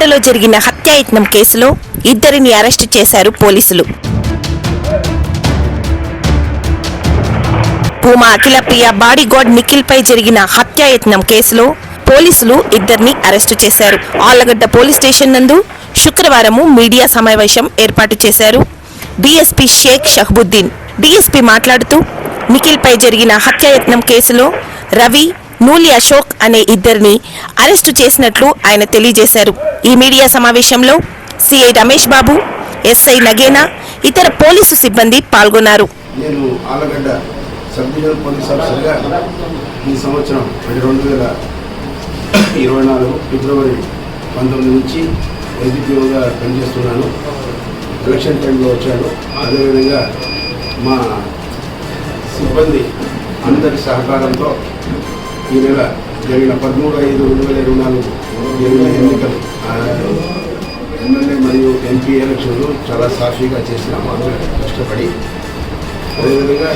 జరిగిన హత్యాయత్నం కేసులో ఇద్దరిని అరెస్టు చేశారు పోలీసులు. భూమా అఖిలప్రియ బాడీగార్డ్ నిఖిల్ పై జరిగిన హత్యాయత్నం కేసులో పోలీసులు ఇద్దరిని అరెస్టు చేశారు. ఆళ్ళగడ్డ పోలీస్ స్టేషన్ నందు శుక్రవారము మీడియా సమావేశం ఏర్పాటు చేశారు డిఎస్పీ షేక్ షహబుద్దీన్. డిఎస్పీ మాట్లాడుతూ నిఖిల్పై జరిగిన హత్యాయత్నం కేసులో రవి నూలి అశోక్ అనే ఇద్దరిని అరెస్టు చేసినట్లు ఆయన తెలియజేశారు. ఈ మీడియా సమావేశంలో సిఐ రమేష్ బాబు ఎస్ఐ నగేనా ఇతర పోలీసు సిబ్బంది పాల్గొన్నారు. నేను ఆలగడ్డ సబ్ డివిజనల్ పోలీస్ ఆఫీసర్గా ఈ సంవత్సరం రెండు వేల ఇరవై నాలుగు ఫిబ్రవరి పంతొమ్మిది నుంచి ఎస్డిపిఓగా పనిచేస్తున్నాను. ఎలక్షన్ టైంలో వచ్చాను. అదేవిధంగా మా సిబ్బంది అందరి సహకారంతో ఈ నెల జరిగిన పదమూడు ఐదు రెండు వేల ఇరవై నాలుగు జరిగిన ఎన్నికలు. ఆ, ఎమ్మెల్యే మరియు ఎంపీ ఎలక్షన్లు చాలా సాఫీగా చేసినాము అందరూ కష్టపడి అదేవిధంగా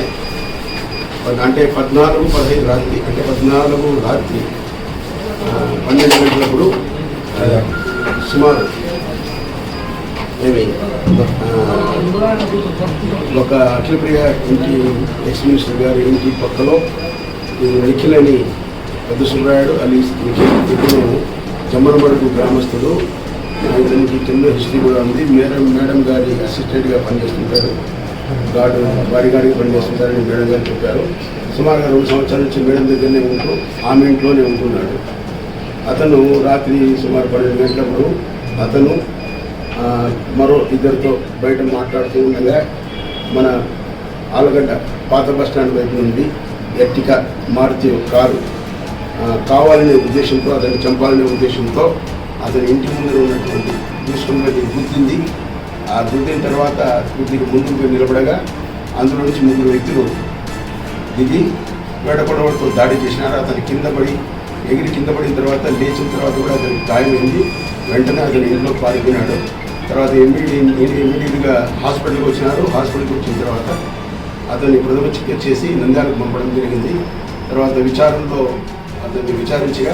అంటే పద్నాలుగు పదహైదు రాత్రి అంటే పద్నాలుగు రాత్రి పన్నెండు గంటలప్పుడు సుమారు ఏమి ఒక అఖిలప్రియ ఇంటి ఎక్స్ మినిస్టర్ గారి ఇంటి పక్కలో ఈ నిఖిల్ అని పెద్ద సుబ్రాయుడు అలీ నిఖిల్ ఇతను గ్రామస్తుడు ఇతనికి చిన్న హిస్టరీ కూడా ఉంది. మేడం మేడం గారి అసిస్టెంట్గా పనిచేస్తుంటారు. గార్డు బాడీ గార్డ్గా పనిచేస్తుంటారని మేడం గారు చెప్పారు. సుమారుగా రెండు సంవత్సరాల నుంచి మేడం దగ్గరనే ఉంటూ ఆమె ఇంట్లోనే ఉంటున్నాడు. అతను రాత్రి సుమారు పన్నెండు గంటలప్పుడు అతను మరో ఇద్దరితో బయట మాట్లాడుతూ ఉండగా మన ఆలగడ్డ పాత బస్ స్టాండ్ వైపు నుండి ఎట్టిక మారుతి కారు కావాలనే ఉద్దేశంతో అతన్ని చంపాలనే ఉద్దేశంతో అతని ఇంటి ముందు ఉన్నటువంటి తీసుకున్నది గుర్తింది. ఆ గుర్తిన తర్వాత కొద్దిగా ముందుకు నిలబడగా అందులో నుంచి ముగ్గురు వ్యక్తులు దిగి వేడకొడవలతో దాడి చేసినారు. అతను కింద పడి ఎగిరి కింద పడిన తర్వాత లేచిన తర్వాత కూడా అతనికి గాయమైంది. వెంటనే అతను ఇంట్లో పారిపోయినాడు. తర్వాత ఇమ్మీడియట్ ఇమీడియట్గా హాస్పిటల్కి వచ్చినారు. హాస్పిటల్కి వచ్చిన తర్వాత అతన్ని ప్రథమ చికిత్స చేసి నంద్యాలకు పంపడం జరిగింది. తర్వాత విచారణలో అతన్ని విచారించగా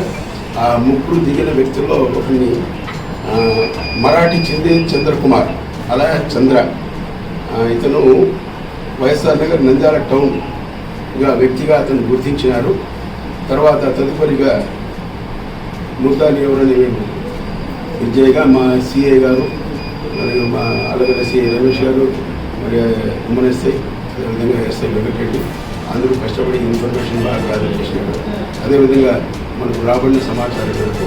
ఆ ముగ్గురు దిగిన వ్యక్తుల్లో ఒకరిని మరాఠీ చెందే చంద్రకుమార్ అలా చంద్ర. ఇతను వైఎస్ఆర్ నగర్ నంద్యాల టౌన్గా వ్యక్తిగా అతను గుర్తించినారు. తర్వాత తదుపరిగా ముద్దాని ఎవరని మేము విజయ్గా మా సిఐ గారు మరియు మా అలగడ్డ సిఐ రమేష్ గారు మరి ఉమ్మన్ ఎస్ఐ అదేవిధంగా ఎస్ఐ వెంకటరెడ్డి. అందరూ కష్టపడి ఇన్ఫర్మేషన్ బాగా గ్యాదర్ చేసినారు. అదేవిధంగా మనకు రాబడిన సమాచారం మేరకు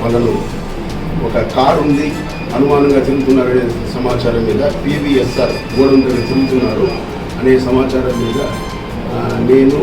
వాళ్ళను ఒక కారు ఉంది అనుమానంగా తిరుగుతున్నారనే సమాచారం మీద పీవీఎస్ఆర్ మూడు వందలు తిరుగుతున్నారు అనే సమాచారం మీద నేను